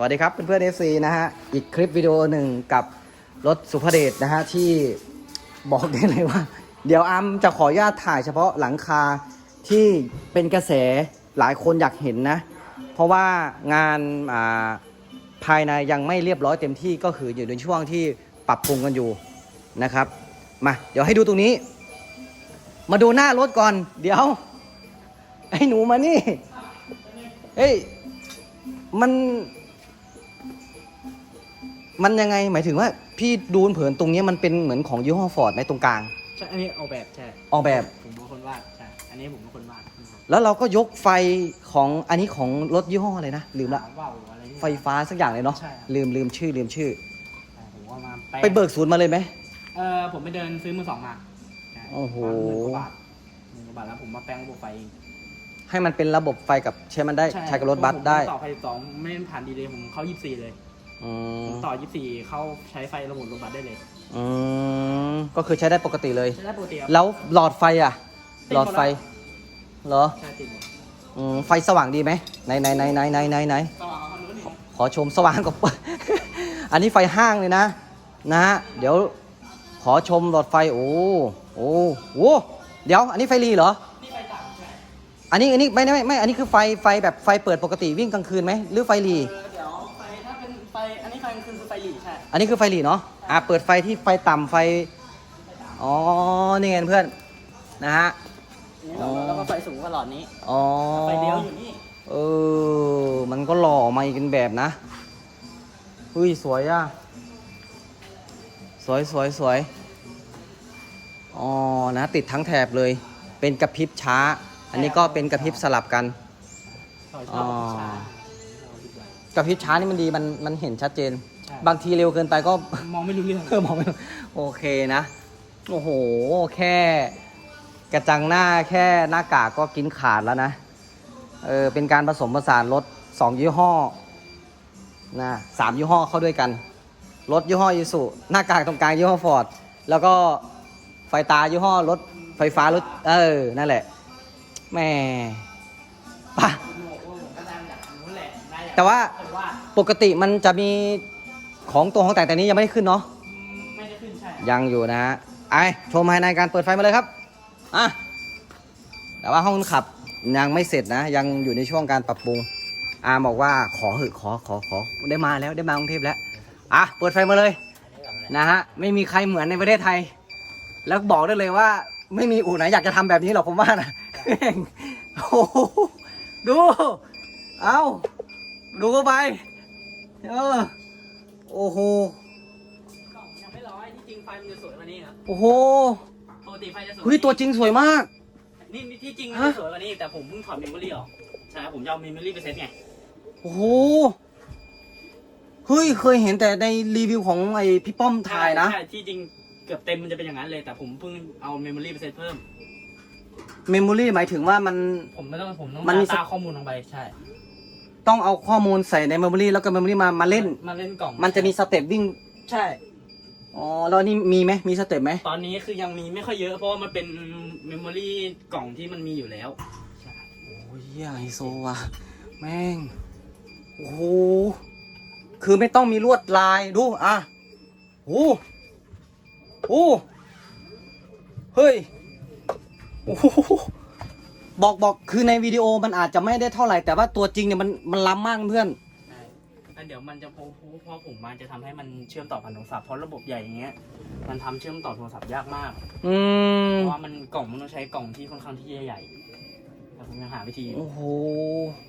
สวัสดีครับเพื่อนๆ FC นะฮะ อีกคลิปวิดีโอหนึ่งกับรถสุภเดชนะฮะ ที่บอกได้เลยว่า เดี๋ยวอัมจะขออนุญาตถ่ายเฉพาะหลังคาที่เป็นกระแสหลายคนอยากเห็นนะ เพราะว่างานาภายในยังไม่เรียบร้อยเต็มที่ก็คืออยู่ในช่วงที่ปรับปรุงกันอยู่นะครับ มาเดี๋ยวให้ดูตรงนี้ มาดูหน้ารถก่อน เดี๋ยวไอ้หนูมานี่เฮ้ยมัน มันยังไงหมายถึงว่าพี่ดูเผินตรงเนี้ยมันเป็นเหมือนของยี่ห้อฟอร์ดในตรงกลาง ใช่อันนี้ออกแบบใช่ออกแบบ ผมเป็นคนวาดใช่อันนี้ผมเป็นคนวาดครับแล้วเราก็ยกไฟของอันนี้ของรถยี่ห้ออะไรนะลืมละว่าวอะไรนี่ไฟฟ้าสักอย่างเลยเนาะใช่ครับ ลืมลืมชื่อลืมชื่อ ใช่ผมว่ามาแปลงไปเบิกศูนย์มาเลยไหม เออผมไปเดินซื้อมือสองมาใช่โอ้โหหมื่นกว่าบาทหมื่นกว่าบาทแล้วผมมาแปลงระบบไฟเองให้มันเป็นระบบไฟกับใช้มันได้ใช้กับรถบัสได้ ผมต่อไฟสองไม่ได้ผ่านดีเลยผมเข้า24เลย อืผมมต่อ 24 เข้าใช้ไฟระบบรถบัสได้เลยอืมก็คือใช้ได้ปกติเลย ใช้ได้ปกติครับแล้วหลอดไฟอะติดหมดหลอดไฟเหรอใช่ติดหมดอืมไฟสว่างดีไหมไหนไหนไหนไหนไหนไหนไหนต่อเอาคันนู้นนี่ขอชมสว่างกับ อันนี้ไฟห้างเลยนะ นะฮะเดี๋ยวขอชมหลอดไฟโอ้โอ้โหเดี๋ยว อันนี้ไฟรีเหรอ นี่ไฟต่างใช่อันนี้อันนี้ไม่ไม่ไม่ อันนี้คือไฟไฟแบบไฟเปิดปกติวิ่งกลางคืนไหมหรือไฟรี เออ อันนี้คือไฟรีเนาะอะเปิดไฟที่ไฟต่ำไฟ อ๋อ นี่ไงเพื่อน นะฮะนี่เราแล้วก็ไฟสูงกว่าหลอดนี้ อ๋อ ไฟเลี้ยวอยู่นี่ เออ มันก็หล่อมาอีกเป็นแบบนะเฮ้ยสวยอะ สวยสวยสวย อ๋อ นะ ติดทั้งแถบเลย เป็นกระพริบช้า อันนี้ก็เป็นกระพริบสลับกัน ต่อชอบอ๋อใช่กระพริบช้านี่มันดี มัน มันเห็นชัดเจนใช่ บางทีเร็วเกินไปก็ มองไม่รู้เรื่อง เออมองไม่โอเคนะ โอ้โห แค่ กระจังหน้าแค่หน้ากากก็กินขาดแล้วนะ เออ เป็นการผสมผสานรถสองยี่ห้อ นะสามยี่ห้อเข้าด้วยกัน รถยี่ห้อยูสุหน้ากากตรงกลางยี่ห้อฟอร์ด แล้วก็ไฟตายี่ห้อรถไฟฟ้ารถ เออ นั่นแหละ แหม่ปะแต่ว่าปกติมันจะมี ของตัวของแต่งแต่นี้ยังไม่ได้ขึ้นเนาะไม่ได้ขึ้นใช่ยังอยู่นะฮะไอชมภายในการเปิดไฟมาเลยครับอะแต่ว่าห้องขับยังไม่เสร็จนะ ยังอยู่ในช่วงการปรับปรุงอาบอกว่าขอเหอะขอขอขอได้มาแล้วได้มากรุงเทพแล้วอะเปิดไฟมาเลยนะฮะไม่มีใครเหมือนในประเทศไทย แล้วบอกได้เลยว่า ไม่มีอู่ไหนอยากจะทำแบบนี้หรอกผมว่านะโอ้โหดู เอาดูเข้าไป เออ โอ้โหกล่องยังไม่ร้อยที่จริงไฟมันจะสวยกว่านี้ครับโอ้โหปกติไฟจะสวยเฮ้ยตัวจริงสวยมาก นี่นี่ที่จริงมันฮะจะสวยกว่านี้แต่ผมเพิ่งถอดเมมโมรี่ออกใช่ครับผมจะเอาเมมโมรี่ไปเซ็ตไงโอ้โห เฮ้ยเคยเห็นแต่ในรีวิวของไอพี่ป้อมถ่ายนะ ใช่ที่จริงเกือบเต็มมันจะเป็นอย่างนั้นเลยแต่ผมเพิ่งเอาเมมโมรี่ไปเซ็ตเพิ่ม เมมโมรี่หมายถึงว่ามัน ผมไม่ต้องผมต้องมันมีตาข้อมูลลงไปใช่ ต้องเอาข้อมูลใส่ในเมมโมรี่แล้วก็เมมโมรี่มามาเล่น มาเล่นกล่องมันจะมีสเต็ปวิ่ง ใช่ อ๋อ แล้วนี่มีไหมมีสเต็ปไหม ตอนนี้คือยังมีไม่ค่อยเยอะเพราะว่ามันเป็นเมมโมรี่กล่องที่มันมีอยู่แล้วใช่โอ้ยเหี้ยไฮโซว่ะ แม่ง โอ้โห คือไม่ต้องมีลวดลายดู อะโอ้โหโอ้โหเฮ้ย โอ้โห บอกบอกคือในวิดีโอมันอาจจะไม่ได้เท่าไหร่ แต่ว่าตัวจริงเนี่ยมันมันล้ำมากเพื่อนใช่แล้วเดี๋ยวมันจะโพสเพราะผมมันจะทำให้มันเชื่อมต่อผ่านโทรศัพท์เพราะระบบใหญ่อย่างเงี้ยมันทำเชื่อมต่อโทรศัพท์ยากมาก อืมเพราะว่ามันกล่องมันต้องใช้กล่องที่ค่อนข้างที่ใหญ่ๆแต่ผมยังหาวิธีอยู่โอ้โห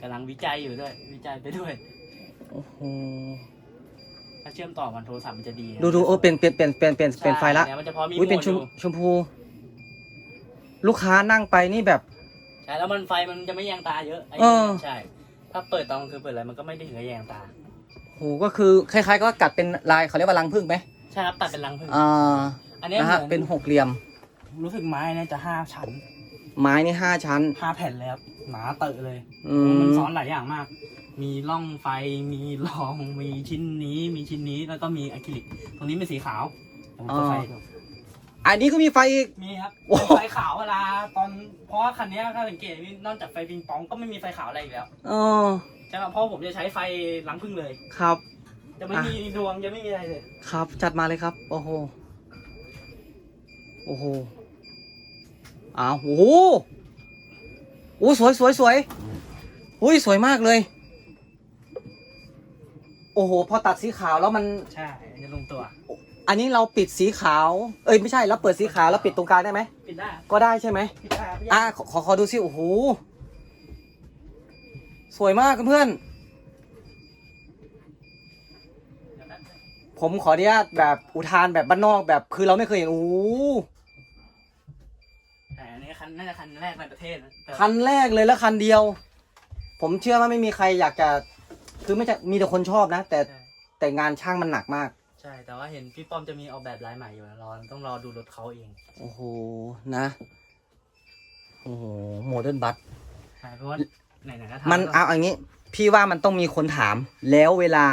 กำลังวิจัยอยู่ด้วย วิจัยไปด้วย โอ้โหถ้าเชื่อมต่อผ่านโทรศัพท์มันจะดีดูดูโอ้เปลี่ยนเปลี่ยนเปลี่ยนเปลี่ยนเปลี่ยนเปลี่ยนไฟละใช่แล้วมันจะพอมีอุ้ยเป็นโหมดชมอยู่ชมพู ลูกค้านั่งไปนี่แบบใช่แล้วมันไฟมันจะไม่แยงตาเยอะไอ้เออ ใช่ ถ้าเปิดตอนกลางคืนเปิดอะไรมันก็ไม่ได้ถึงกับแยงตา โหก็คือคล้ายๆก็กัดเป็นลายเขาเรียกว่ารังผึ้งไหมใช่ครับตัดเป็นรังผึ้งอ่าอันเนี้ยนะเหฮะมือนเป็นหกเหลี่ยม รู้สึกไม้เนี่ยจะห้าชั้นไม้นี่ห้าชั้น ห้าแผ่นแล้วหนาเตอะเลย อืมันมซ้อนหลายอย่างมาก มีร่องไฟ มีรอง มีชิ้นนี้ มีชิ้นนี้ แล้วก็มีอะคริลิก ตรงนี้เป็นสีขาวเดี๋ยวผมจะไฟดู อันนี้ก็มีไฟอีก มีครับโอ้เป็นไฟขาวเวลาตอนเพราะว่าคันเนี้ยถ้าสังเกตนี่นอกจากไฟปิงปองก็ไม่มีไฟขาวอะไรอีกแล้วเออใช่ป่ะเพราะผมจะใช้ไฟล้างพึ่งเลย ครับ จะไม่มีดวงจะไม่มีอะไรเลย ครับ จัดมาเลยครับ โอ้โห โอ้โห อ้าว โอ้โหโอ้สวยสวยสวยอุ้ยสวยมากเลย โอ้โห พอตัดสีขาวแล้วมัน ใช่จะลงตัว อันนี้เราปิดสีขาว เอ้ยไม่ใช่แล้วเปิดสีขาวแล้วปิดตรงกลางได้ไหม ปิดได้ก็ได้ใช่ไหม ปิดได้ครับอะขอขอขอดูสิ โอ้โห สวยมากเพื่อน ผมขออนุญาตแบบอุทานแบบบ้านนอกแบบคือเราไม่เคยเห็น โอ้โหแต่อันนี้คันน่าจะคันแรกในประเทศนะแต่คันแรกเลยแล้วคันเดียว ผมเชื่อว่าไม่มีใครอยากจะ คือไม่จะมีแต่คนชอบนะ แต่ใช่แต่งานช่างมันหนักมาก ใช่ แต่ว่าเห็นพี่ป้อมจะมีออกแบบลายใหม่อยู่นะรอต้องรอดูรถเขาเองโอ้โห นะ โอ้โหโมเดิร์นบัสใช่เพราะว่าไหนๆก็ทำมันแล้วเอาอย่างนี้ พี่ว่ามันต้องมีคนถาม แล้วเวลา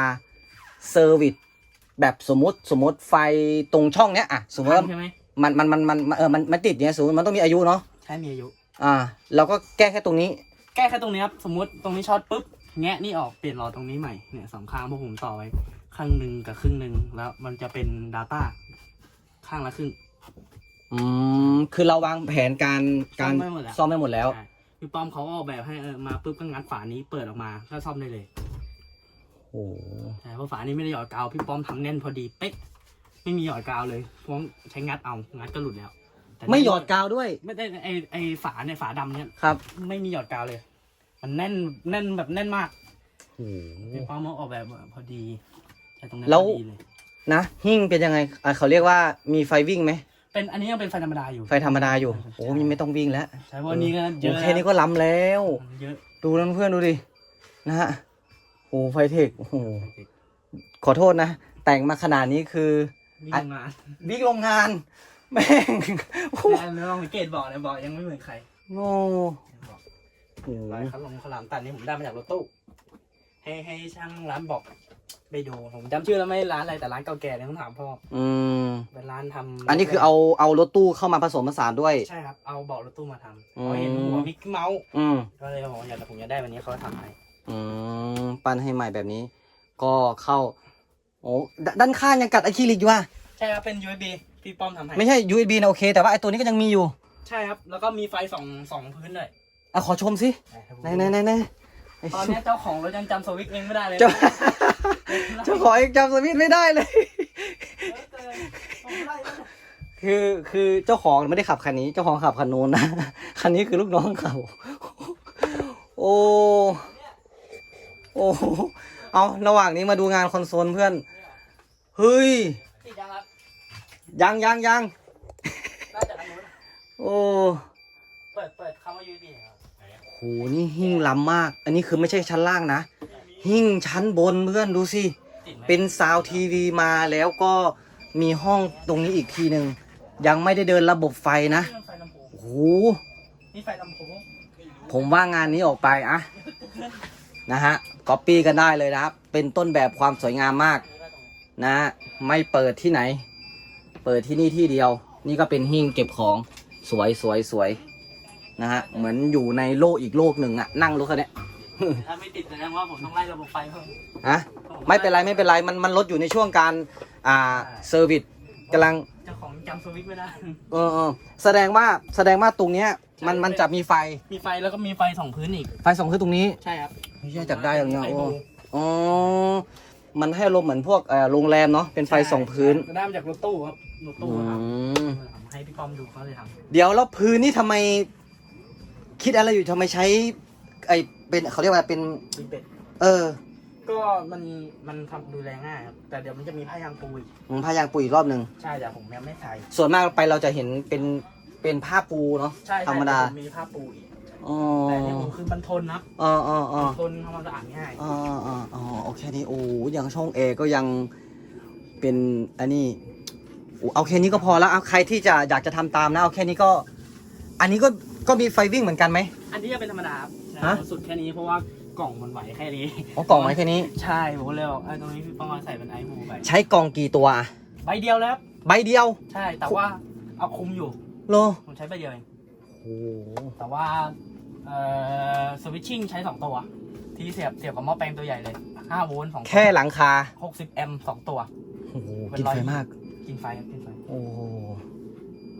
เซอร์วิสแบบสมมติสมมติไฟตรงช่องเนี้ยอะสมมติว่าใช่ไหมมันมันมันมันเออมันมันติดเนี้ยสมมติมันต้องมีอายุเนาะใช่มีอายุ อ่า เราก็แก้แค่ตรงนี้ แก้แค่ตรงนี้ครับ สมมติตรงนี้ช็อตปุ๊บ แงะนี่ออกเปลี่ยนหลอดตรงนี้ใหม่ เนี่ยสองข้างพวกผมต่อไว้ ข้างหนึ่งกับครึ่งหนึ่งแล้วมันจะเป็น Data ข้างละครึ่ง อืมคือเราวางแผนการการซ่อมไว้หมดแล้ว ซ่อมไม่หมดแล้ว ใช่พี่ป้อมเขาออกแบบให้เออมาปุ๊บก็งัดฝานี้เปิดออกมาก็ซ่อมได้เลยโอ้โหใช่เพราะฝานี้ไม่ได้หยอดกาวพี่ป้อมทำแน่นพอดีเป๊ะไม่มีหยอดกาวเลยเพราะใช้งัดเอางัดก็หลุดแล้วแต่ไม่หยอดกาวด้วยไม่ได้ไอไอฝาเนี่ยฝาดำเนี่ยครับไม่มีหยอดกาวเลย มันแน่นแน่นแบบแน่นมากโอ้โหพี่ป้อมเขาออกแบบพอดี ใช่ตรงนี้แล้ว พอดีเลยนะหิ้งเป็นยังไงอะเขาเรียกว่ามีไฟวิ่งไหมเป็นอันนี้ยังเป็นไฟธรรมดาอยู่ ไฟธรรมดาอยู่โอ้ยไม่ต้องวิ่งแล้วใช่เพราะอันนี้ก็เยโออะเคนี่ก็ล้ำแล้ว เยอะดูนะเพื่อนดูดินะฮะโอ้ไฟเทคโอ้โหขอโทษนะ แต่งมาขนาดนี้คือมีอะโรงงานบิ๊กโรงงานแม่งโอ้โหแล้วลองสังเกตบอกเลยบอกยังไม่เหมือนใครโง่บอกโอ้โหรอยเขาลงขาวหลามตัดนี่ผมได้มาจากรถตู้ให้ให้ช่างร้านบอก ไปดูผมจำชื่อแล้วไม่ร้านอะไรแต่ร้านเก่าแก่เลยต้องถามพ่ออืม เป็นร้านทำอันนี้คือเอาเอารถตู้เข้ามาผสมผสานด้วย ใช่ครับ เอาเบาะรถตู้มาทำอืมเขาเห็นหัวมิกกี้เมาส์อืม ก็เลยบอกว่าอยากแต่ผมอยากได้วันนี้เขาก็ทำให้อืม ปั้นให้ใหม่แบบนี้ ก็เข้า โอ้ดด้านข้างยังกัดอะคริลิกอยู่อะ ใช่ครับเป็น USB พี่ป้อมทำให้ไม่ใช่ USB นะโอเค แต่ว่าไอตัวนี้ก็ยังมีอยู่ ใช่ครับ แล้วก็มีไฟสองสองพื้นด้วยอะ ขอชมสิไหนไหนไหนไหนไอ้ตอนนี้เจ้าของรถยังจำสวิตช์เองไม่ได้เลย เจ้า เจ้าของเองจำสวิตช์ไม่ได้เลย คือคือเจ้าของไม่ได้ขับคันนี้ เจ้าของขับคันนู้นนะ คันนี้คือลูกน้องเขา โอ้โอ้เอาระหว่างนี้มาดูงานคอนโซลเพื่อน เฮ้ยติดยังครับยังยังยังน่าจะอันนู้นโอ้เปิดเปิดคำว่า USB ครับโหนี่หิ้งล้ำมาก อันนี้คือไม่ใช่ชั้นล่างนะ หิ้งชั้นบนเพื่อนดูสิติดไหมเป็นซาวทีวีมาแล้วก็มีห้องตรงนี้อีกทีหนึ่งยังไม่ได้เดินระบบไฟนะนี่มันไฟลำโพงโอ้โหนี่ไฟลำโพงผมว่างานนี้ออกไปอะนะฮะก๊อปปี้กันได้เลยนะครับ เป็นต้นแบบความสวยงามมากนะฮะไม่เปิดที่ไหน เปิดที่นี่ที่เดียว นี่ก็เป็นหิ้งเก็บของสวยสวยสวยนะฮะเหมือนอยู่ในโลกอีกโลกหนึ่งอะนั่งรถคันเนี้ย ถ้าไม่ติดแสดงว่าผมต้องไล่ระบบไฟเพิ่มฮะไม่เป็นไรไม่เป็นไรมันมันลดอยู่ในช่วงการอ่าเซอร์วิสกำลังเจ้าของจำสวิตช์ไม่ได้ เออเออแสดงว่าแสดงว่าตรงเนี้ยมันมันจะมีไฟมีไฟแล้วก็มีไฟสองพื้นอีกไฟส่องคือตรงนี้ใช่ครับไม่ใช่จับได้ตรงเนี้ยไฟโอ้บูอ๋อมันให้ลมณ์เหมือนพวกเอ่อโรงแรมเนาะเป็นไฟส่องพื้นได้มาจากรถตู้ครับรถอืตู้ครับมให้พี่ป้อมดูเขาเลยทเดี๋ยวแล้วพื้นนี่ทำไม คิดอะไรอยู่ทำไมใช้ ไอเป็นเขาเรียกว่าเป็นำมีเป็ด เออก็มันมันทำดูแลง่ายครับ แต่เดี๋ยวมันจะมีผ้ายางปูอีกผมพายางปุ๋ยอีกรอบหนึ่งใช่แต่ผมยังไม่ใส่ส่วนมากไปเราจะเห็นเป็นเป็นผ้าปูเนาะใช่ธรรมดาแต่ผมีผ้าปูอีก อ๋อแต่อันนี่ผมคือมันทนนะอ๋ออ๋ออ๋อ ทนทำความสะอาดง่าย อ๋ออ๋ออ๋อโอเคนี่โอ้ยังช่องเอก็ยังเป็นอันนี้โอ้เอาแค่นี้ก็พอแล้วเอาใครที่จะอยากจะทำตามนะเอาแค่นี้ก็ อันนี้ก็ก็มีไฟวิ่งเหมือนกันไหมอันนี้จะเป็นธรรมดาครับ ฮะ สุดแค่นี้เพราะว่ากล่องมันไหวแค่นี้ อ๋อกล่องไว้แค่นี้ ใช่ผมก็เลยบอกไอ้ตรงนี้พี่ป้องมาใส่เป็นไอฮูไปใช้กล่องกี่ตัวอะใบเดียวแล้วครับใบเดียวใช่แต่ว่าเอาคุมอยู่ โลผมใช้ใบเดียวเองโอ้โหแต่ว่าเอ่อสวิตชิ่งใช้สองตัว ที่เสียบเสียบกับหม้อแปลงตัวใหญ่เลย5โวลต์สองตัวแค่หลังคา60แอมป์สองตัว โอ้โหเป็นกินร้อยไฟมาก กินไฟครับกินไฟโอ้โห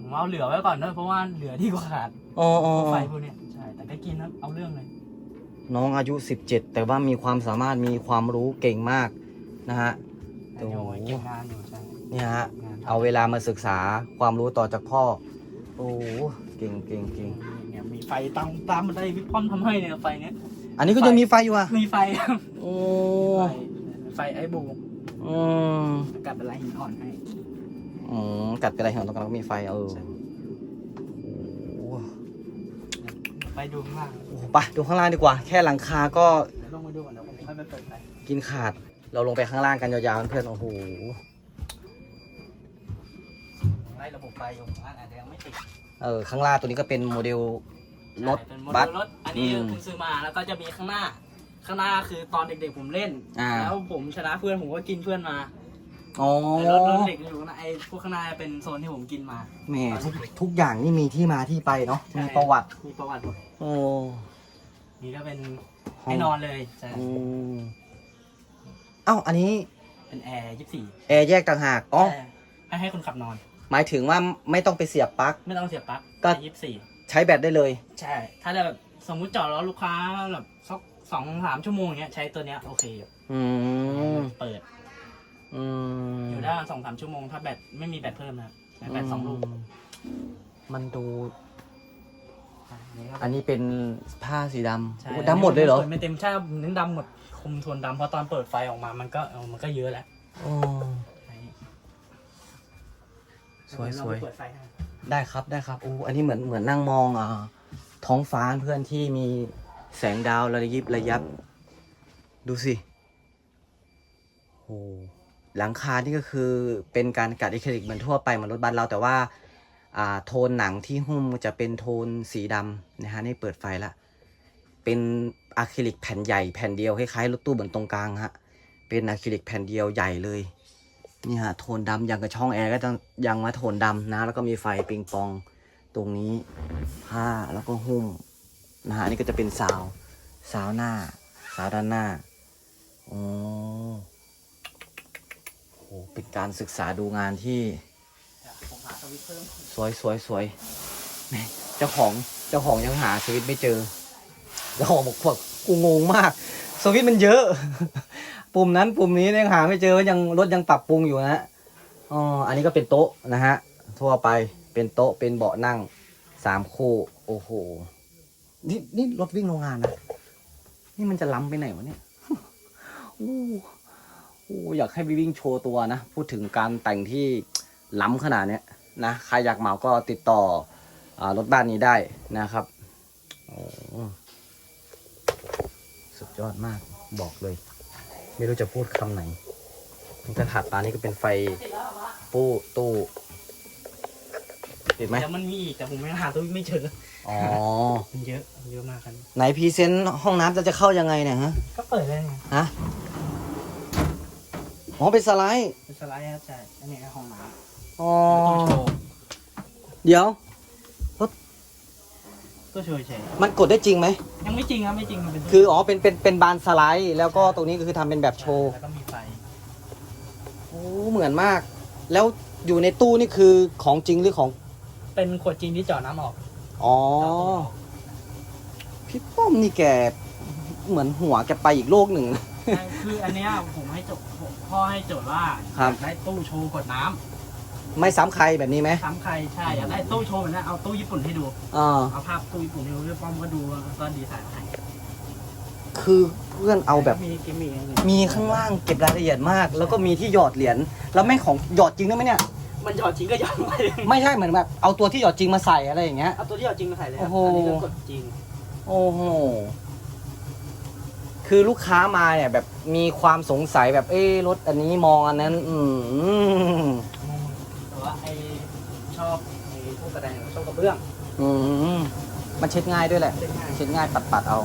ผมเอาเหลือไว้ก่อนเนอะเพราะว่าเหลือดีกว่าขาดอ๋ออ๋อไฟพวกเนี้ย ใช่แต่ก็กินนะเอาเรื่องเลย น้องอายุ 17 แต่ว่ามีความสามารถมีความรู้เก่งมากนะฮะแต่โยยเก็บงานอยู่ใช่เนี่ยฮะงานทำเอาเวลามาศึกษาความรู้ต่อจากพ่อ โอ้โหเก่งเก่งเก่งเนี่ยมีไฟตามตามบันไดวิปพอมทำให้เนี่ยไฟเนี้ยอันนี้ก็ยังมีไฟอยู่อะมีไฟครับโอ้ไฟไฟไอ้บูอืมกัดเป็นไรหินอ่อนให้ อืมกัดเป็นอะไรเหรอตรงนั้นก็มีไฟเออโอ้โห ไปดูข้างล่างโอ้โหไปดูข้างล่างดีกว่า แค่หลังคาก็เดี๋ยวลงมาดูก่อนเดี๋ยวผมค่อยไปเปิดไฟกินขาด เราลงไปข้างล่างกันยาวๆเพื่อนๆโอ้โหไล่ระบบไฟอยู่ข้างล่างอาจจะยังไม่ติดเออข้างล่างตัวนี้ก็เป็นโมเดลรถใช่เป็นโมบัเดสลรถอันนี้อืมผมซื้อมาแล้วก็จะมีข้างหน้า ข้างหน้าคือตอนเด็กๆผมเล่น อ่า แล้วผมชนะเพื่อนผมก็กินเพื่อนมา อ๋อไอ้รถรถเด็กอยู่ข้างหน้าไอ้พวกข้างหน้าเป็นโซนที่ผมกินมาแหม่ทุกทุกอย่างนี่มีที่มาที่ไปเนาะใช่มีประวัติ มีประวัติหมดโอ้ นี่ก็เป็นห้องให้นอนเลยใช่อืมเอ้าอันนี้เป็นแอร์ยี่สิบสี่แอร์แยกต่างหากอ๋อให้ให้คนขับนอน หมายถึงว่าไม่ต้องไปเสียบปลั๊ก ไม่ต้องเสียบปลั๊กก็ ยี่สิบสี่ใช้แบตได้เลย ใช่ ถ้าจะแบบสมมุติจอดแล้วลูกค้าแบบสักสองสามชั่วโมงเนี้ยใช้ตัวเนี้ยโอเคอยู่อืมเปิด อืมอยู่ได้สองสามชั่วโมงถ้าแบตไม่มีแบตเพิ่มนะครับใช้แบตสองลูกมมันดูนี่ครับอันนี้เป็นผ้าสีดำใช่โอ้ดำหมดเลยเหรอไม่เต็มใช่เน้นดำหมดคุมโทนดำเพราะตอนเปิดไฟออกมามันก็เออมันก็เยอะแล้วอ๋อสวยเราสวยไปเปิดไฟให้ ได้ครับได้ครับโอ้อันนี้เหมือนเหมือนนั่งมองอ่าท้องฟ้าเพื่อนที่มีแสงดาวระยิบระยับ ดูสิโอ้ หลังคานี่ก็คือเป็นการกัดอะคริลิกเหมือนทั่วไปเหมือนรถบัสเราแต่ว่าโทนหนังที่หุ้มจะเป็นโทนสีดำนะฮะนี่เปิดไฟละเป็นอะคริลิกแผ่นใหญ่แผ่นเดียวคล้ายๆรถตู้เหมือนตรงกลางฮะเป็นอะคริลิกแผ่นเดียวใหญ่เลยนี่ฮะโทนดำอย่างกับช่องแอร์ก็ต้องยังมาโทนดำนะ แล้วก็มีไฟปิงปองตรงนี้ผ้าแล้วก็หุ้มนะฮะนนี่ก็จะเป็นซาวซาวหน้าซาวด้านหน้าอ๋อ โหเป็นการศึกษาดูงานที่ผมหาสวิตช์เพิ่มสวยสวยสวยแหม่เจ้าของเจ้าของยังหาสวิตช์ไม่เจอเจ้าของบอกพวกกูงงมาก สวิตช์มันเยอะ ปุ่มนั้นปุ่มนี้ยังหาไม่เจอว่ายังรถยังปรับปรุงอยู่นะฮะอ๋ออันนี้ก็เป็นโต๊ะนะฮะ ทั่วไปเป็นโต๊ะเป็นเบาะนั่งสามคู่โอ้โหนี่นี่รถวิ่งโรงงานนะนี่มันจะล้ำไปไหนวะเนี่ย อู้ อู้อยากให้ไปวิ่งโชว์ตัวนะ พูดถึงการแต่งที่ล้ำขนาดเนี้ยนะ ใครอยากเหมาก็ติดต่ออารถบ้านนี้ได้นะครับโอ้สุดยอดมากบอกเลย ไม่รู้จะพูดคำไหนนี่ก็ถัดมานี่ก็เป็นไฟติดแล้วเหรอวะปู้ตู้ติดไหมแต่มันมีอีกแต่ผมยังหาตัวไม่เจออ๋อมันเยอะมันเยอะมากครับไหนพรีเซนต์ห้องน้ำจะจะเข้ายังไงเนี่ยฮะก็เปิดเลยไงฮะ อ๋อเป็นสไลด์เป็นสไลด์ครับใช่อันนี้ห้องน้อ๋อำตู้โชว์เดี๋ยว ตู้โชว์เฉยมันกดได้จริงไหม ยังไม่จริงครับไม่จริงมันเป็นคืออ๋อเป็นเป็นเป็นบานสไลด์ แล้วก็ตรงนี้ก็คือทำเป็นแบบโชว์แล้วก็มีไฟโอ้เหมือนมาก แล้วอยู่ในตู้นี่คือของจริงหรือของ เป็นขวดจริงที่เจาะน้ำออกอ๋อ พี่ป้อมนี่แกเหมือนหัวแกไปอีกโลกหนึ่ง ใช่คืออันเนี้ยผมให้โจทย์ พ่อให้โจทย์ว่าครับอยากได้ตู้โชว์กดน้ไม่ซ้ำใครแบบนี้ไหมำซ้ำใครใช่อยากได้ตู้โชว์แบบนั้นเอาตู้ญี่ปุ่นให้ดูอ่าเอาภาพตู้ญี่ปุ่นให้ดูด้วยป้อมก็ดูแล้วก็ดีไซน์ให้คือเพื่อนเอาแบบ มีกิมมี่อะไรมีข้างล่างเก็บรายละเอียดมาก แล้วก็มีที่หยอดเหรียญแล้วแม่งของหยอดจริงด้วยไหมเนี่ย มันหยอดจริงก็หยอดไปไม่ใช่เหมือนแบบเอาตัวที่หยอดจริงมาใส่อะไรอย่างเงี้ย เอาตัวที่หยอดจริงมาใส่เลยครับโอ้โห อันนี้ก็กดจริงโอ้โห คือลูกค้ามาเนี่ยแบบมีความสงสัยแบบเอ๊ะรถอันนี้มองอันนั้น อืมแต่ว่าไอชอบไอพวกกระแดงชอบกระเบื้อง อืมมันเช็ดง่ายด้วยแหละเล่นง่าย เช็ดง่ายปัดปัดๆเอา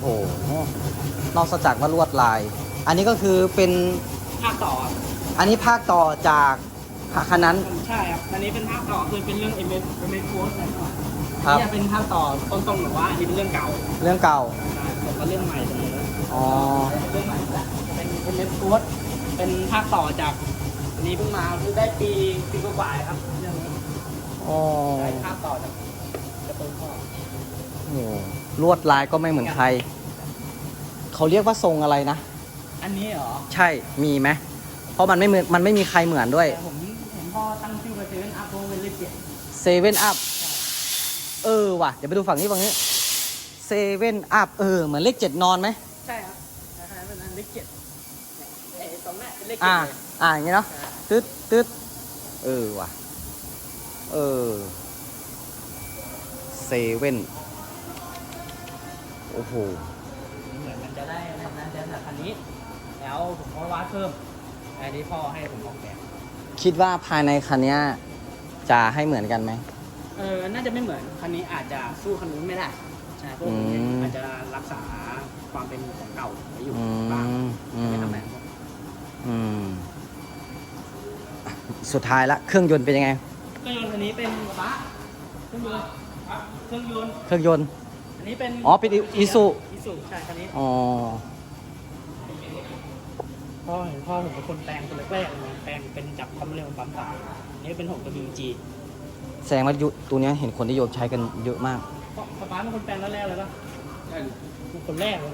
โอ้โหนอกจากว่าลวดลาย อันนี้ก็คือเป็นภาคต่อครับอันนี้ภาคต่อจากคันนั้น ใช่ครับอันนี้เป็นภาคต่อคือเป็นเรื่องเอ็มเอเอ็มเอโค้ดอะไรก่อนครับนี่เป็นภาคต่อต้นๆหรือว่าอันนี้เป็นเรื่องเก่า เรื่องเก่าใช่ ก็เรื่องใหม่เสมออ๋อเรื่องใหม่ละเป็นเป็นเล็บโค้ดเป็นภาคต่อจากอันนี้เพิ่งมาคือได้ปีปีกว่าๆครับเรื่องนี้อ๋อได้ภาคต่อจากกระตุ้นพ่อโอ้ลวดลายก็ไม่เหมือนใคร เขาเรียกว่าทรงอะไรนะ อันนี้เหรอใช่มีไหมเพราะมันไม่เหมือนมันไม่มีใครเหมือนด้วยแต่ผมเห็นพ่อตั้งชื่อมาเซเว่นอัพเพราะว่าเป็นเลขเจ็ดเซเว่นอัพเออว่ะ เดี๋ยวไปดูฝั่งนี้ฝั่งนี้ เซเว่นอัพเออ เหมือนเลขเจ็ดนอนไหม ใช่ครับคล้ายๆเป็นอันเลขเจ็ดเนี่ยไอ้ตรงเนี้ยเป็นเลขเจ็ดอ่าเลย อ่าอย่างเงี้ยเนาะตึ๊ดตึ๊ดเออว่ะ เออเซเว่นโอ้โห เหมือนมันจะได้มันนั้นจะแบบคันนี้ แล้วผมก็วาดเพิ่ม อันนี้พ่อให้ผมออกแบบ คิดว่าภายในคันเนี้ยจะให้เหมือนกันไหม เออ น่าจะไม่เหมือน คันนี้อาจจะสู้คันนู้นไม่ได้ ใช่เพราะคันนี้อืม อาจจะรักษาความเป็นของเก่าไว้อยู่อืบ้างมอืมไม่ทำแบบอืมสุดท้ายละเครื่องยนต์เป็นยังไง เครื่องยนต์คันนี้เป็นฟ้าเครื่องยนต์เครื่องยนต์เครื่องยนต์ อันนี้เป็นอ๋อเป็นอิสุ อิสุใช่คันนี้อ๋อ พ่อเห็นพ่อผมเป็นคนแปลงคนแรกๆเลยแปลงเป็นจับความเร็วปั๊มต่างอันนี้เป็น 6WG แสดงว่ายุตัวเนี้ยเห็นคนนิยมใช้กันเยอะมาก พ่อป๊าเป็นคนแปลงแรกๆเลยปะคนแรกเลย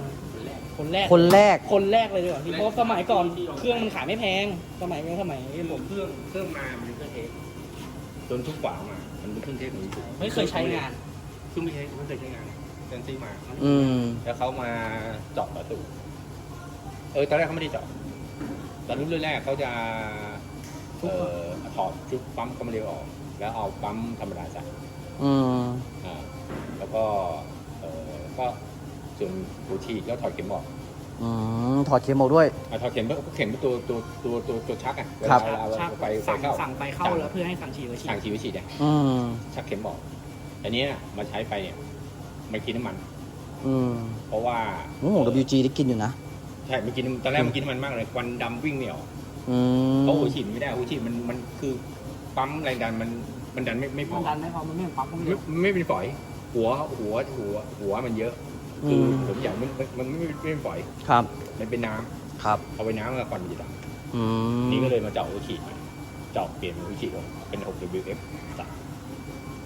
คนแรก คนแรก คนแรกเลยดีกว่าพี่เพราะสมัยก่อนเครื่องมันขายไม่แพง สมัยนี้สมัยผมเครื่องเครื่องมามันเป็นเครื่องเทสจนทุกฝามา มันเป็นเครื่องเทสของญี่ปุ่นไม่เคยใช้งาน เครื่องไม่ใช้ไม่เคยใช้งานเครื่องซื้อมา อืม แล้วเขามาเจาะประตู เออ ตอนแรกเขาไม่ได้เจาะตอนรุ่นแรกๆเขาจะ เอ่อถอดชุดปั๊มความเร็วออก แล้วเอาปั๊มธรรมดาใส่อืม อ่า แล้วก็เอ่อก็ส่วนหูฉีดแล้วถอดเข็มออกอืมถอดเข็มออกด้วย อะถอดเข็มก็เข็มเป็นตัวตัวตัวตัวตัวชักอะเวครัลาบ เวลาเราชักไปไปสั่งเข้าสั่งไปเข้าแล้วเพื่อให้สั่งฉีดไว้ฉีด สั่งฉีดไว้ฉีดเนี่ยอืมชักเข็มออกอันเนี้ยมาใช้ไปเนี่ยมันกินน้ำมัน อืมเพราะว่าโอ้โห WG ได้กินอยู่นะ ใช่มันกินตอนแรกมันกินน้ำมันมากเลยควันดำวิ่งไม่ออกอืมเพราะหัวฉีดไม่ได้หัวฉีดมันมันคือปั๊มแรงดันมันมันดันไม่ไม่พมัอนดันไม่พอมันไม่เหมือนปั๊มพวกไม่นี้ไม่เป็นฝอย หัวหัวหัวหัวมันเยอะอืคือม ผมอยากมันมันมันไม่ไม่เป็นฝอยครับ มันเป็นน้ำครับ เอาไปน้ำแล้วควันมันจะดอืมำนี่ก็เลยมาเจาะหัวฉีดใหม่เจาะเปลี่ยนหัวฉีดออกเป็น 6WF สาม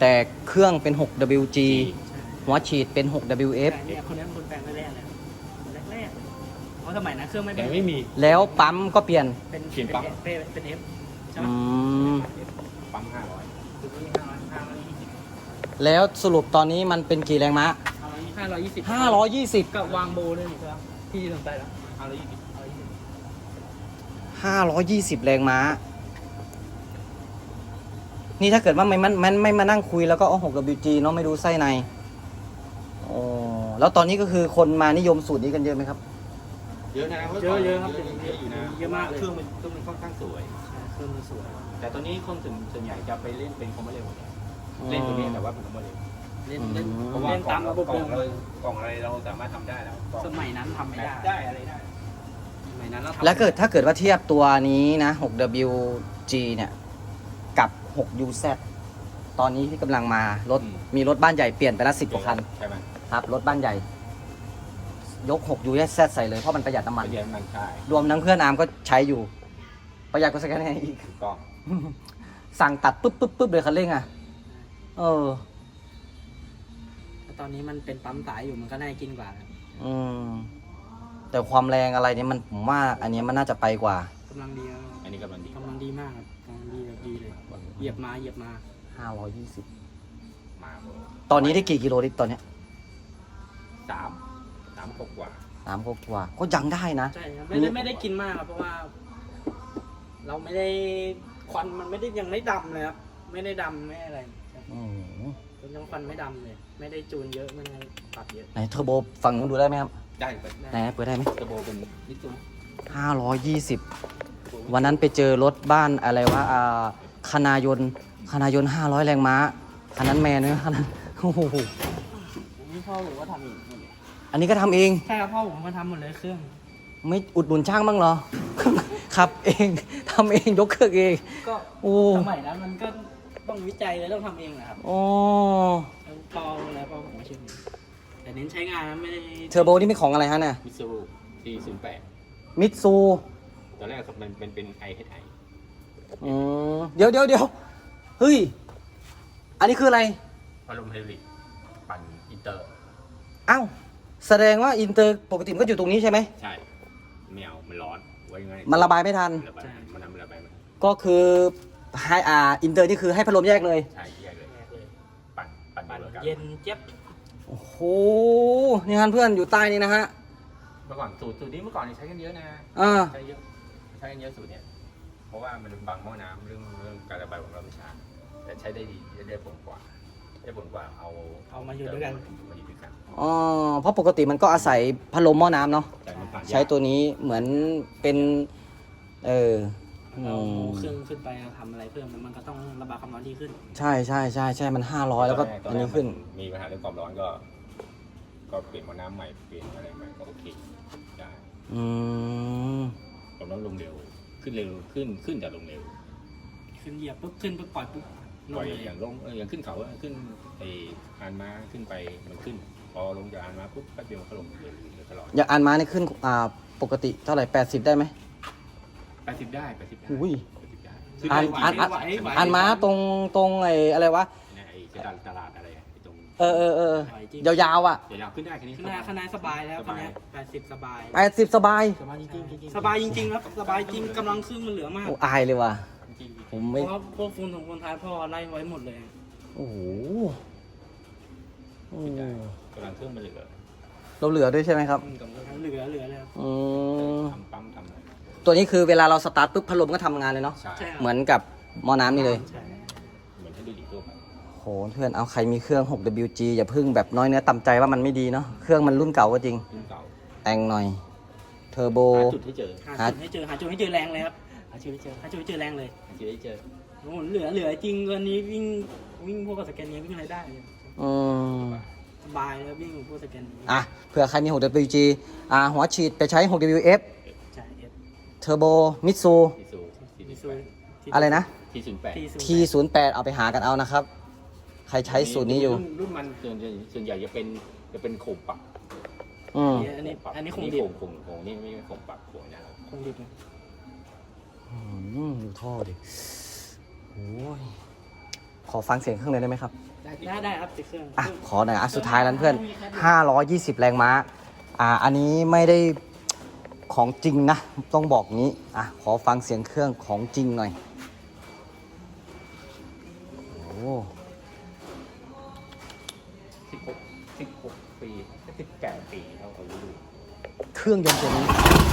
แต่เครื่องเป็น 6WG จีหัวฉีดเป็น 6WF แต่เนี่ยคนนี้เป็นคนแปลงแรกๆเลยคนแรกๆเพราะสมัยนั้นเครื่องไม่เป็แต่นไม่มี แล้วปั๊มก็เปลี่ยนเป็นเขียนปั๊มเป็นเป็นเอฟใช่ไหมอืม ปั๊ม500คือนี่ห้าร้อยห้าร้อยยี่สิบ แล้วสรุปตอนนี้มันเป็นกี่แรงม้าห้าร้อยยี่สิบ520กับวางโบด้วยนี่ครับพี่สนใจแล้วห้าร้อยยี่สิบห้าร้อยยี่สิบ520แรงม้า นี่ถ้าเกิดว่าไม่มันมันไม่มานั่งคุยแล้วก็เอา 6WG เนาะไม่ดูไส้ในอ๋อแล้วตอนนี้ก็คือคนมานิยมสูตรนี้กันเยอะไหมครับ เยอะนะเยอะเยอะครับเยอะอยู่นะเยอะมากเลยเครื่องมันเครื่องมันค่อนข้างสวย เครื่องมันสวย แต่ตอนนี้คนส่วนส่วนใหญ่จะไปเล่นเป็นคอมเมอร์เร็วหมดเลย เล่นตัวนี้แต่ว่าเป็นคอมเมอร์เร็วเล่นเล่นอืมเพราะว่าเล่นตามระบบกล่เดิองมเรากล่องอะไรเราสามารถทำได้แล้วกล่องสมัยนั้นทำไม่ได้ได้อะไรได้ สมัยนั้นเราทำแล้วเกิดถ้าเกิดว่าเทียบตัวนี้นะ 6WG เนี่ย กับ 6UZ ตอนนี้ที่กำลังมา รถมีรถบ้านใหญ่เปลี่ยนไปละสิบกว่าคัน ใช่ไหมครับ รถบ้านใหญ่ ยก 6UZ ใส่เลย เพราะมันประหยัดน้ำมันเรียนมันใช่รวมทั้งเพื่อนอาร์มก็ใช้อยู่ ประหยัดกว่าสแกนแนร์อีก ถูกต้องสั่งตัดปุ๊บปุ๊บปุ๊บเลยคันเร่งอะ เออ แต่ตอนนี้มันเป็นปั๊มสายอยู่มันก็น่ากินกว่าครับอืม แต่ความแรงอะไรเนี่ยมันผมว่า อันเนี้ยมันน่าจะไปกว่า กำลังดีครับอันนี้กำลังดีกำลังดีมากครับกำลังดีแบบดีเลย เหยียบมาเหยียบมา520มาหมดตอนนี้ได้กี่กิโลลิตรตอนเนี้ยสามสามหกกว่า สามกว่าก็ยังได้นะ ใช่ครับไม่ได้ไม่ได้กินมากครับเพราะว่า เราไม่ได้ควันมันไม่ได้ยังไม่ดำเลยครับไม่ได้ดำไม่อะไรครับอืมเป็น ยังควันไม่ดำเลย ไม่ได้จูนเยอะไม่ได้ปรับเยอะ ไหนเทอร์โบฝั่งนู้นดูได้ไหมครับ ได้ไปไหนเปิดได้ไหมกระโบเป็นนิดตัวห้าร้อยยี่สิบวันนั้นไปเจอรถบ้านอะไรวะอ่าคณายนคณายนห้าร้อยแรงม้าคันนั้นแมนเนี่ยคันนั้นโอ้โหอันนี้พ่อผมก็ทำเองหมดเลยอันนี้ก็ทำเอง ใช่ครับพ่อผมก็ทำหมดเลยเครื่อง ไม่อุดหนุนช่างบ้างเหรอ ขับเองทำเองยกเครื่องเอง ก็โอ้ สมัยนั้นมันก็ ต้องวิจัยเลยต้องทำเองนะครับโอ้แล้วพ่อแล้วพ่อผมก็เชื่อมแต่แต่เน้นใช้งานนะไม่ได้เทอร์โบนี่เป็นของอะไรฮะเนี่ยมิซูปีศูนย์แปดมิตซูตอนแรกมันมันเป็นไอเอสไออืมเดี๋ยวเดี๋ยวเดี๋ยวเฮ้ย อันนี้คืออะไร พัดลมไฮดรอลิกปั่นอินเตอร์ อ้าว แสดงว่าอินเตอร์ปกติมันก็อยู่ตรงนี้ใช่ไหม ใช่ไม่เอามันร้อนไว้ยังไงมันระบายไม่ทัน ระบายมันทำระบายมันก็คือ ให้อ่าอินเตอร์นี่คือให้พัดลมแยกเลย ใช่แยกเลยแยกเลยปั่นปั่นปั่นเดียวกันเย็นเจี๊ยบโอ้โหนี่ฮะเพื่อนอยู่ใต้นี่นะฮะเมื่อก่อนสูตรสูตรนี้เมื่อก่อนนี่ใช้กันเยอะนะอ่าใช้เยอะใช้กันเยอะสูตรเนี้ยเพราะว่ามันบังหม้อน้ำเรื่องเรื่องการระบายของเราไม่ช้าแต่ใช้ได้ดีได้ผลกว่าได้ผลกว่าเอาเอามาอยู่ด้วยกันมาอยู่ด้วยกันอ๋อเพราะปกติมันก็อาศัยพัดลมหม้อน้ำเนาะแต่มันปั่นยากใช้ตัวนี้เหมือนเป็นเอออื เรามเครื่องขึ้นไปเราทำอะไรเพิ่มมันก็ต้องระบายความร้อนดีขึ้น ใช่ใช่ใช่ใช่มันห้าร้อยแล้วก็ตอันแรนี้กขึ้นมัมีปัญหาเรื่องความร้อนก็ ก็เปลี่ยนหม้อน้ำใหม่เปลี่ยนอะไรใหม่ก็โอเคได้อืมความร้อนลงเร็ว ขึ้นเร็วขึ้นขึ้นแต่ลงเร็ว ขึ้นเหยียบปุ๊บขึ้นปุ๊บปล่อยปุ๊บลปล่งอยเลยอย่างลงเอออย่างขึ้นเขาอะขึ้นไออานมาขึ้นไปมันขึ้น พอลงจากอานมาปุ๊บแป๊บเดียวก็ลงเร็วเร็วตลอดอย่างอันม้านี่ขึ้นอ่าปกติเท่าไหร่แปดสิบได้ไหมแปด สิบได้แปดสิบได้อุ้ยแปดสิบได้อันอันอันไหวไหวอันม้าตรงตรงไอ้อะไรวะ เนี่ยไอ้ตลาดตลาดอะไรอะไอ้ตรงเออเออเออไหวจริงยาวๆอะเดี๋ยวยาวขึ้นได้แค่นี้ข้างหน้าข้างหน้าสบายแล้วสข้างบายหน้าแปดสิบสบาย แปดสิบสบายสบายจริงๆจริงๆสบายจริงๆครับสบายจริงกำลังครึ่งมันเหลือมากโอ้อายเลยว่ะ จริงผมเพไม่ ราะว่าพวกฟูนของคนไทยพ่อไล่ไว้หมดเลย โอ้โหโอ้ๆได้กำลังเครื่องมันเหลือเราเหลือด้วยใช่ไหมครับกำลังเหลือเหลือเลยครับ อืมทำปั๊มทำอะไร ตัวนี้คือเวลาเราสตาร์ทปุ๊บพัดลมก็ทำงานเลยเนาะใช่ใช่ครับเหมือนกับหม้อน้ำนี่เลยใช่เหมือนให้ดูดีตัวไปโหเพื่อนเอาใครมีเครื่อง 6WG อย่าพึ่งแบบน้อยเนื้อต่ำใจว่ามันไม่ดีเนาะเครื่องมันรุ่นเก่าก็จริง รุ่นเก่าแต่งหน่อยเทอร์โบ หาจุดให้เจอหาจุดให้เจอหาจุดให้เจอแรงเลยครับหาจุดให้เจอหาจุดให้เจอแรงเลยหาจุดให้เจอโอ้โหเหลือเหลือจริงวันนี้วิ่งวิ่งพวกกับสแกนเนี้ยวิ่งอะไรได้เลยอืม สบายแล้ววิ่งกับพวกสแกนนี้ อะเผื่อใครมี 6WG อ่าหัวฉีดไปใช้ 6WF ใช่ เอสเทอร์โบมิตซูทีซูมิซูอะไรนะทีศูนย์แปด T08 เอาไปหากันเอานะครับ ใครใช้สูตรนี้อยู่ รุ่นมันส่วนใหญ่ส่วนใหญ่จะเป็นจะเป็นโขงปักอืมอันนี้อันนี้คงโขดิบงโขงโขงนี่ไม่ใช่โขงปักโขงนะครับคงดิบนะอืมดูท่อดิโอ้ยขอฟังเสียงเครื่องเลยได้ไหมครับ ได้ได้ครับติดเครื่องอะขอหน่อยอะสุดท้ายแล้วเพื่อน520 แรงม้า อ่า อันนี้ไม่ได้ ของจริงนะ ต้องบอกงี้ อะ ขอฟังเสียงเครื่องของจริงหน่อย โอ้สิบหกสิบหกปีสิบแปดปีเท่าเขารู้เครื่องยนต์ตัวนี้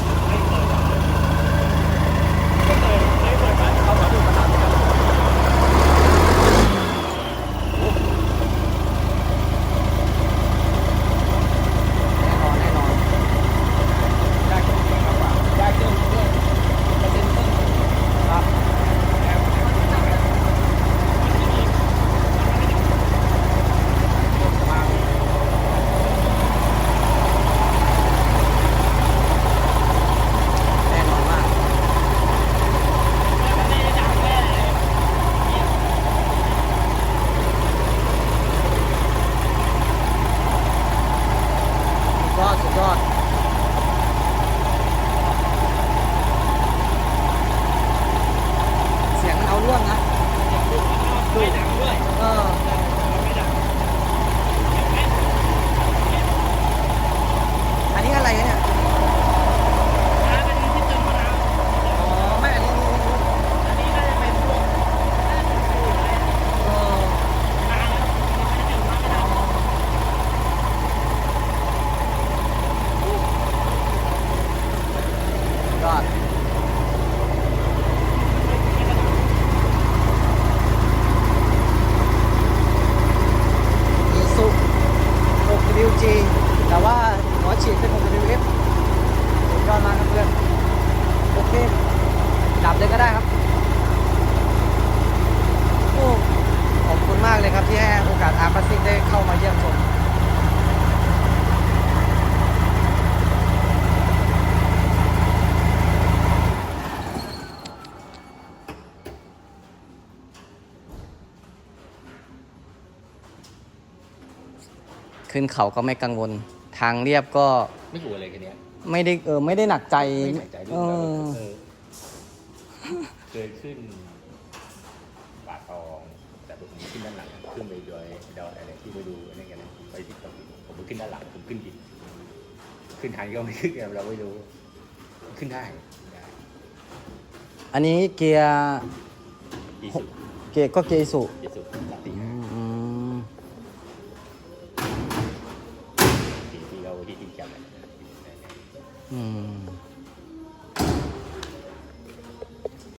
ขึ้นเขาก็ไม่กังวล ทางเรียบก็ไม่กลัวเลยคันเนี้ยไม่ได้เออไม่ได้หนักใจไม่หนักใจด้วเอยอเออเคยขึ้นป่าตอง แต่ผมขึ้นด้านหลังขึ้นไปโดยดอยอะไรที่ไปดูอะไรกันนะไปที่ตรงผมไปขึ้นด้านหลังผมขึ้นผิดขึ้นทันก็ไม่ขึ้นไงเราไม่รู้ขึ้นได้ได้อันนี้เกียร์อีสุเกียร์ก็เกียร์อิสุอีสุสามสี่ สี่